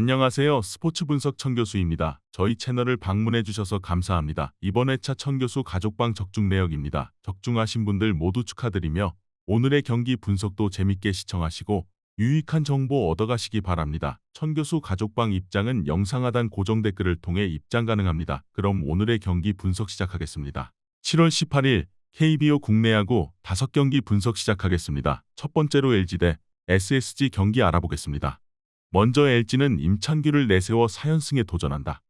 안녕하세요. 스포츠 분석 청 교수입니다. 저희 채널을 방문해 주셔서 감사합니다. 이번 회차 청 교수 가족방 적중 내역입니다. 적중하신 분들 모두 축하드리며 오늘의 경기 분석도 재밌게 시청하시고 유익한 정보 얻어가시기 바랍니다. 천 교수 가족방 입장은 영상 하단 고정 댓글을 통해 입장 가능합니다. 그럼 오늘의 경기 분석 시작하겠습니다. 7월 18일 KBO 국내야구 5경기 분석 시작하겠습니다. 첫 번째로 LG 대 SSG 경기 알아보겠습니다. 먼저 LG는 임찬규를 내세워 4연승에 도전한다.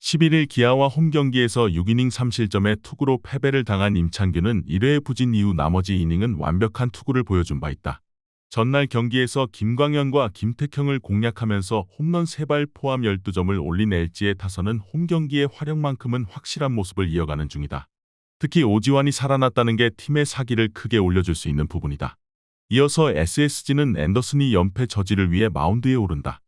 11일 기아와 홈 경기에서 6이닝 3실점의 투구로 패배를 당한 임찬규는 1회 부진 이후 나머지 이닝은 완벽한 투구를 보여준 바 있다. 전날 경기에서 김광현과 김택형을 공략하면서 홈런 3발 포함 12점을 올린 LG의 타선은 홈 경기의 활약만큼은 확실한 모습을 이어가는 중이다. 특히 오지환이 살아났다는 게 팀의 사기를 크게 올려줄 수 있는 부분이다. 이어서 SSG는 앤더슨이 연패 저지를 위해 마운드에 오른다.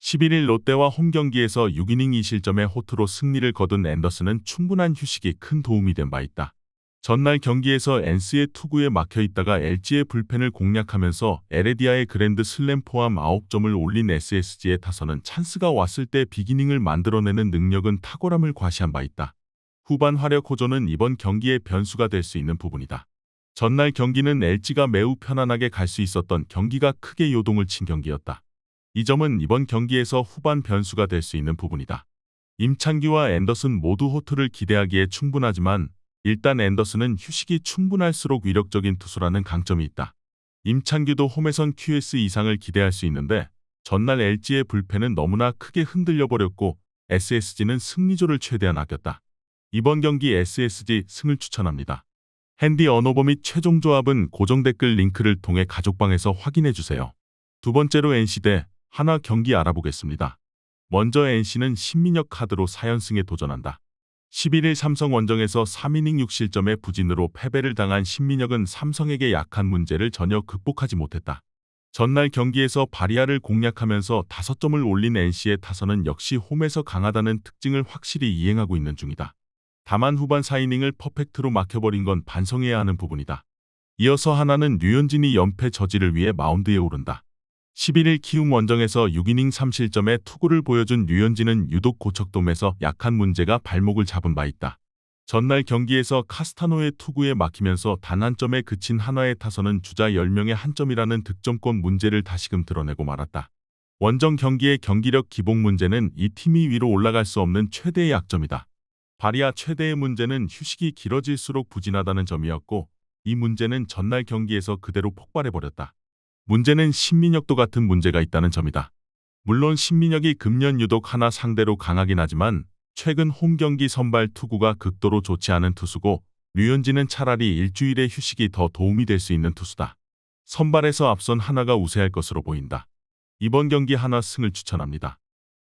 11일 롯데와 홈 경기에서 6이닝 2실점의 호투로 승리를 거둔 앤더슨은 충분한 휴식이 큰 도움이 된 바 있다. 전날 경기에서 엔스의 투구에 막혀 있다가 LG의 불펜을 공략하면서 에레디아의 그랜드 슬램 포함 9점을 올린 SSG의 타선은 찬스가 왔을 때 비기닝을 만들어내는 능력은 탁월함을 과시한 바 있다. 후반 화력 호조는 이번 경기의 변수가 될 수 있는 부분이다. 전날 경기는 LG가 매우 편안하게 갈 수 있었던 경기가 크게 요동을 친 경기였다. 이 점은 이번 경기에서 후반 변수가 될 수 있는 부분이다. 임창규와 앤더슨 모두 호투를 기대하기에 충분하지만 일단 앤더슨은 휴식이 충분할수록 위력적인 투수라는 강점이 있다. 임창규도 홈에선 QS 이상을 기대할 수 있는데 전날 LG의 불펜은 너무나 크게 흔들려 버렸고 SSG는 승리조를 최대한 아꼈다. 이번 경기 SSG 승을 추천합니다. 핸디 언어버 및 최종 조합은 고정 댓글 링크를 통해 가족방에서 확인해 주세요. 두 번째로 NC 대 하나 경기 알아보겠습니다. 먼저 NC는 신민혁 카드로 4연승에 도전한다. 11일 삼성 원정에서 3이닝 6실점의 부진으로 패배를 당한 신민혁은 삼성에게 약한 문제를 전혀 극복하지 못했다. 전날 경기에서 바리아를 공략하면서 5점을 올린 NC의 타선은 역시 홈에서 강하다는 특징을 확실히 이행하고 있는 중이다. 다만 후반 4이닝을 퍼펙트로 막혀버린 건 반성해야 하는 부분이다. 이어서 하나는 류현진이 연패 저지를 위해 마운드에 오른다. 11일 키움 원정에서 6이닝 3실점의 투구를 보여준 류현진은 유독 고척돔에서 약한 문제가 발목을 잡은 바 있다. 전날 경기에서 카스타노의 투구에 막히면서 단 한 점에 그친 한화의 타선은 주자 10명의 한 점이라는 득점권 문제를 다시금 드러내고 말았다. 원정 경기의 경기력 기복 문제는 이 팀이 위로 올라갈 수 없는 최대의 약점이다. 바리아 최대의 문제는 휴식이 길어질수록 부진하다는 점이었고 이 문제는 전날 경기에서 그대로 폭발해버렸다. 문제는 신민혁도 같은 문제가 있다는 점이다. 물론 신민혁이 금년 유독 하나 상대로 강하긴 하지만 최근 홈 경기 선발 투구가 극도로 좋지 않은 투수고 류현진은 차라리 일주일의 휴식이 더 도움이 될 수 있는 투수다. 선발에서 앞선 하나가 우세할 것으로 보인다. 이번 경기 하나 승을 추천합니다.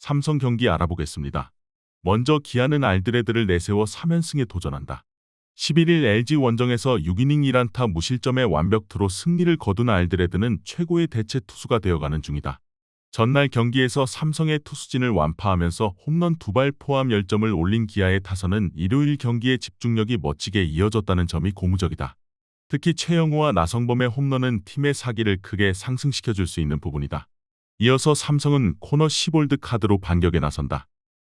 삼성 경기 알아보겠습니다. 먼저 기아는 알드레드를 내세워 3연승에 도전한다. 11일 LG 원정에서 6이닝 1안타 무실점의 완벽투로 승리를 거둔 알드레드는 최고의 대체 투수가 되어가는 중이다. 전날 경기에서 삼성의 투수진을 완파하면서 홈런 두 발 포함 10점을 올린 기아의 타선은 일요일 경기의 집중력이 멋지게 이어졌다는 점이 고무적이다. 특히 최영우와 나성범의 홈런은 팀의 사기를 크게 상승시켜줄 수 있는 부분이다. 이어서 삼성은 코너 시볼드 카드로 반격에 나선다.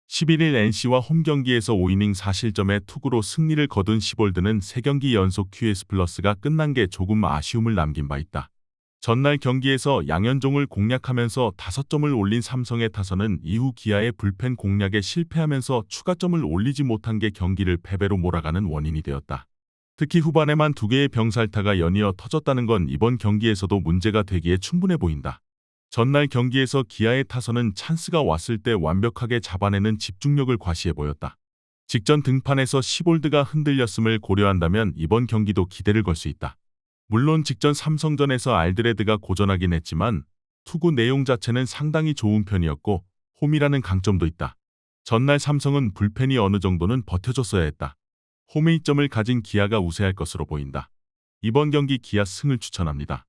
11일 NC와 홈 경기에서 5이닝 4실점의 투구로 승리를 거둔 시볼드는 3경기 연속 QS 플러스가 끝난 게 조금 아쉬움을 남긴 바 있다. 전날 경기에서 양현종을 공략하면서 5점을 올린 삼성의 타선은 이후 기아의 불펜 공략에 실패하면서 추가점을 올리지 못한 게 경기를 패배로 몰아가는 원인이 되었다. 특히 후반에만 두 개의 병살타가 연이어 터졌다는 건 이번 경기에서도 문제가 되기에 충분해 보인다. 전날 경기에서 기아의 타선은 찬스가 왔을 때 완벽하게 잡아내는 집중력을 과시해 보였다. 직전 등판에서 시볼드가 흔들렸음을 고려한다면 이번 경기도 기대를 걸 수 있다. 물론 직전 삼성전에서 알드레드가 고전하긴 했지만 투구 내용 자체는 상당히 좋은 편이었고 홈이라는 강점도 있다. 전날 삼성은 불펜이 어느 정도는 버텨줬어야 했다. 홈에이점을 가진 기아가 우세할 것으로 보인다. 이번 경기 기아 승을 추천합니다.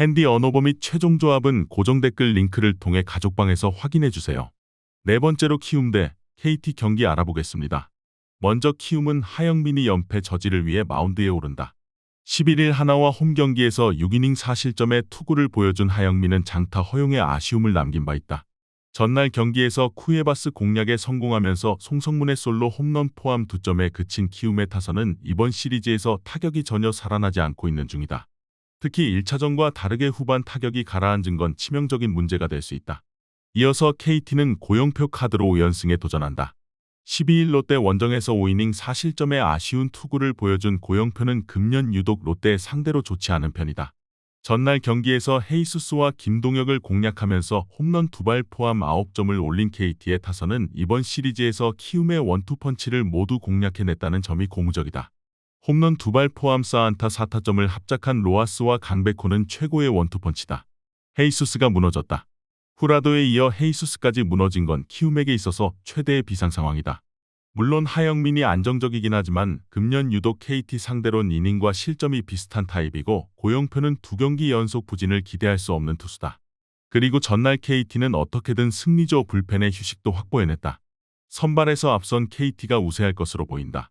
핸디 언어버 및 최종 조합은 고정 댓글 링크를 통해 가족방에서 확인해 주세요. 네 번째로 키움 대 KT 경기 알아보겠습니다. 먼저 키움은 하영민이 연패 저지를 위해 마운드에 오른다. 11일 하나와 홈 경기에서 6이닝 4실점의 투구를 보여준 하영민은 장타 허용에 아쉬움을 남긴 바 있다. 전날 경기에서 쿠에바스 공략에 성공하면서 송성문의 솔로 홈런 포함 2점에 그친 키움의 타선은 이번 시리즈에서 타격이 전혀 살아나지 않고 있는 중이다. 특히 1차전과 다르게 후반 타격이 가라앉은 건 치명적인 문제가 될 수 있다. 이어서 KT는 고영표 카드로 5연승에 도전한다. 12일 롯데 원정에서 5이닝 4실점의 아쉬운 투구를 보여준 고영표는 금년 유독 롯데의 상대로 좋지 않은 편이다. 전날 경기에서 헤이수스와 김동혁을 공략하면서 홈런 두 발 포함 9점을 올린 KT의 타선은 이번 시리즈에서 키움의 원투펀치를 모두 공략해냈다는 점이 고무적이다. 홈런 두 발 포함 4안타 4타점을 합작한 로아스와 강백호는 최고의 원투펀치다. 헤이수스가 무너졌다. 후라도에 이어 헤이수스까지 무너진 건 키움에게 있어서 최대의 비상 상황이다. 물론 하영민이 안정적이긴 하지만 금년 유독 KT 상대론 이닝과 실점이 비슷한 타입이고 고영표는 두 경기 연속 부진을 기대할 수 없는 투수다. 그리고 전날 KT는 어떻게든 승리조 불펜의 휴식도 확보해냈다. 선발에서 앞선 KT가 우세할 것으로 보인다.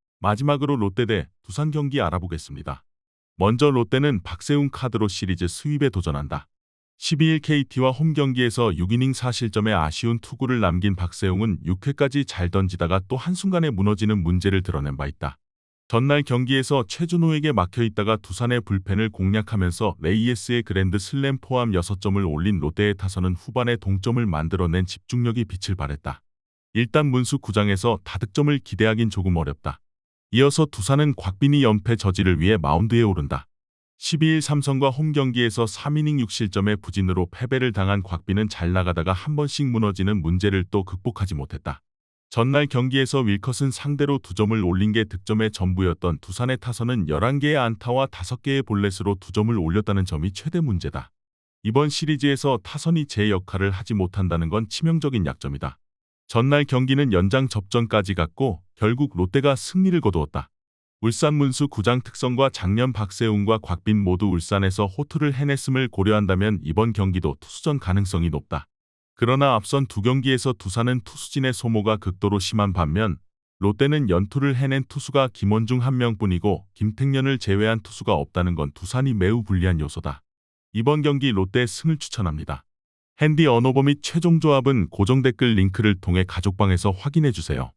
마지막으로 롯데 대 두산 경기 알아보겠습니다. 먼저 롯데는 박세웅 카드로 시리즈 수입에 도전한다. 12일 KT와 홈 경기에서 6이닝 4실점의 아쉬운 투구를 남긴 박세웅은 6회까지 잘 던지다가 또 한순간에 무너지는 문제를 드러낸 바 있다. 전날 경기에서 최준호에게 막혀 있다가 두산의 불펜을 공략하면서 레이에스의 그랜드 슬램 포함 6점을 올린 롯데의 타선은 후반에 동점을 만들어낸 집중력이 빛을 발했다. 일단 문수 구장에서 다득점을 기대하긴 조금 어렵다. 이어서 두산은 곽빈이 연패 저지를 위해 마운드에 오른다. 12일 삼성과 홈 경기에서 3이닝 6실점의 부진으로 패배를 당한 곽빈은 잘 나가다가 한 번씩 무너지는 문제를 또 극복하지 못했다. 전날 경기에서 윌컷은 상대로 두 점을 올린 게 득점의 전부였던 두산의 타선은 11개의 안타와 5개의 볼넷으로 두 점을 올렸다는 점이 최대 문제다. 이번 시리즈에서 타선이 제 역할을 하지 못한다는 건 치명적인 약점이다. 전날 경기는 연장 접전까지 갔고 결국 롯데가 승리를 거두었다. 울산 문수 구장 특성과 작년 박세웅과 곽빈 모두 울산에서 호투를 해냈음을 고려한다면 이번 경기도 투수전 가능성이 높다. 그러나 앞선 두 경기에서 두산은 투수진의 소모가 극도로 심한 반면 롯데는 연투를 해낸 투수가 김원중 한 명뿐이고 김택년을 제외한 투수가 없다는 건 두산이 매우 불리한 요소다. 이번 경기 롯데 승을 추천합니다. 핸디 언어버 및 최종 조합은 고정 댓글 링크를 통해 가족방에서 확인해 주세요.